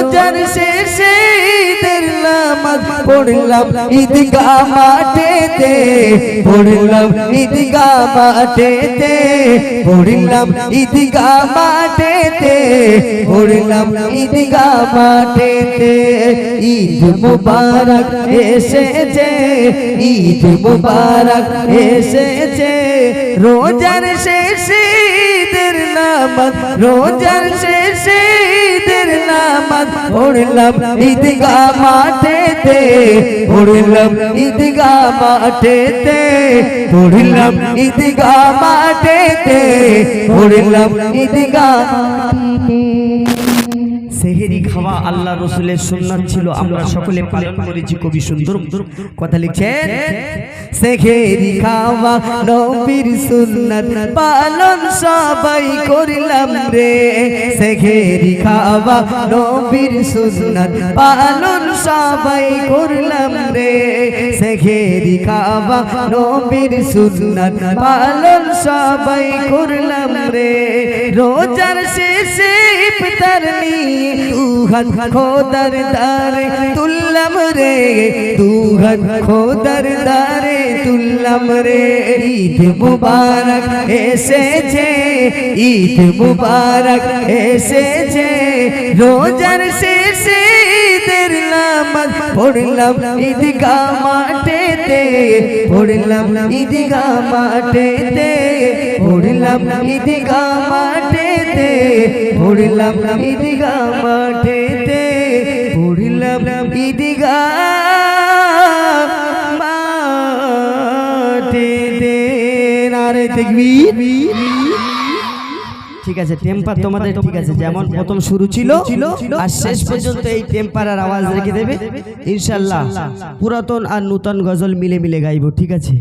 রোজার শেষে ঈদের নামাজ পড়লাম ঈদগা মাঠেতে পড়লাম ঈদগা মাঠেতে পড়লাম ঈদগা মাঠেতে পড়লাম ঈদগা মাঠেতে ঈদ মুবারক এসেছে ঈদ মুবারক এসেছে রোজার শেষে ঈদের নামাজ রোজার শেষে ঈদের নামাজ পড়লাম ঈদগা মাঠেতে পড়লাম ঈদগা মাঠেতে পড়লাম ঈদগা মাঠেতে পড়লাম ঈদগা সেহেরি খাওয়া আল্লাহ রসুলের সুন্নাত ছিল, আমরা সকলে পালন করেছি কবি সুন্দর কথা লিখছেন? সেখেরি খাওয়া নবীর সুন্নাত, পালন সবাই করিলাম রে। সেখেরি খাওয়া নবীর সুন্নাত, পালন সবাই করলাম রে। সেখেরি খাওয়া নবীর সুন্নাত, পালন সবাই করলাম রে। রোজার শেষে নিয়ে দুহাত খোদার দারে তুললাম রে দুহাত খোদার দারে তুললাম রে ঈদ মুবারক এসেছে ঈদ মুবারক এসেছে রোজার শেষে ঈদের নামাজ পড়লাম ঈদগা মাঠেতে পড়লাম ঈদগা মাঠেতে পড়লাম ঈদগা মাঠেতে পড়লাম ঈদগা মাঠেতে নারে দেখবি ঠিক আছে, টেম্পার তোমাদের ঠিক আছে, যেমন প্রথম শুরু ছিল, আর শেষ পর্যন্ত এই টেম্পারার আওয়াজ রেখে দেবে। ইনশাল্লাহ পুরাতন আর নূতন গজল মিলে মিলে গাইবো, ঠিক আছে?